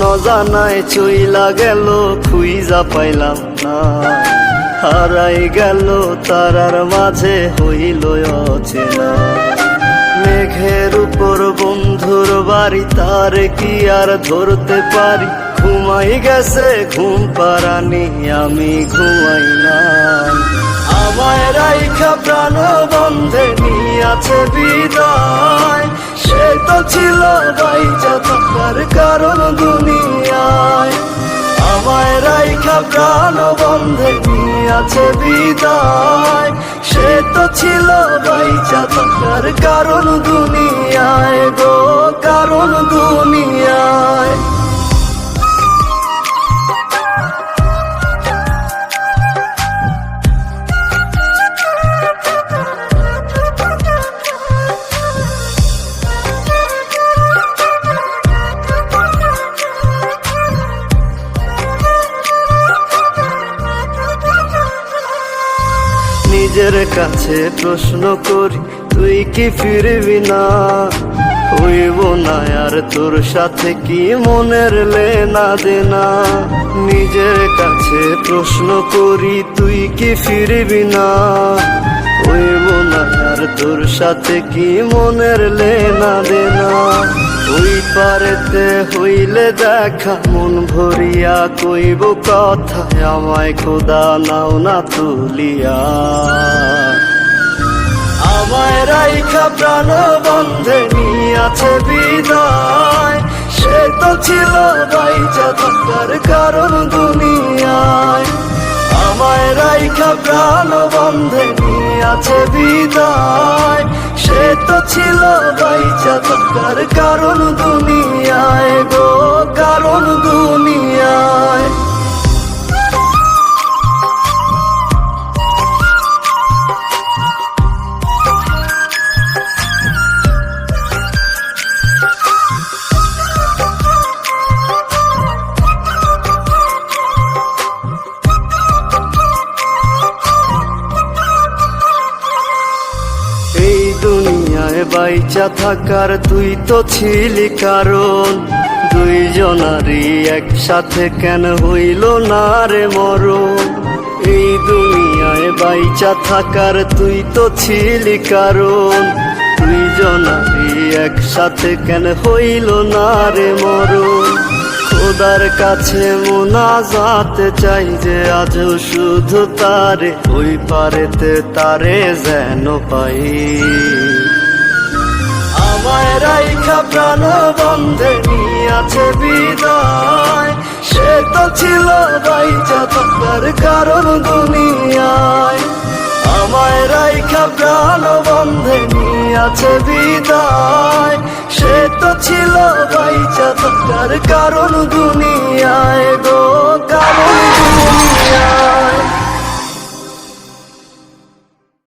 জানায় চইলা গেল, খুইজা পাইলাম না। হারাই গেল, তারার মাঝে হইল অচেনা। মেঘের উপর বন্ধুর বাড়ি, তার কি আর ধরতে পারি? ঘুমাই গেছে, ঘুম পারানি আমি ঘুমাই না আমায় রাইখা প্রাণ বন্ধে নিয়াছে বিদায়। সে তো ছিল বাইচা থাকার কারণ দুনিয়ায়। আমায় রাইখা প্রাণ বন্ধে নিয়েছে বিদায়। সে তো ছিল বাইচা থাকার কারণ দুনিয়ায় গো, কারণ দুনিয়ায়। নিজের কাছে প্রশ্ন করি, তুই কি ফিরবি না? হইব না আর তোর সাথে কি মনের লেনা দেনা? নিজের কাছে প্রশ্ন করি, তুই কি ফিরবি না? হইব না আর তোর সাথে কি মনের লেনা দেনা? ওই পারেতে হইলে দেখা, মন ভরিয়া কইব কথা, আমায় খোদা নাও না তুলিয়া। আমায় রাইখা প্রাণ বন্ধে নিয়াছে বিদায়, সে তো ছিল বাইচা থাকার কারণ দুনিয়ায়। আমায় রাইখা প্রাণ বন্ধে নিয়াছে বিদায় ছিল বাইচা থাকার কারণ দুনিয়ায় বাইচা থাকার তুই তো ছিলি কারণ। দুইজনারই একসাথে কেন হইল না রে মরণ? এই দুনিয়ায় বাইচা থাকার তুই তো ছিলি কারণ। দুইজনারই একসাথে কেন হইল না রে মরণ? খোদার কাছে মোনাজাতে চাই যে আজ শুধু তারে, ওই পারেতে তারে যেন পাই। রাইখা প্রাণ বন্ধে নিয়াছে বিদায়। সে তো ছিল বাইচা থাকার কারণ দুনিয়ায়। আমায় রাইখা প্রাণ বন্ধে নিয়াছে বিদায়। সে তো ছিল বাইচা কারণ দুনিয়ায়।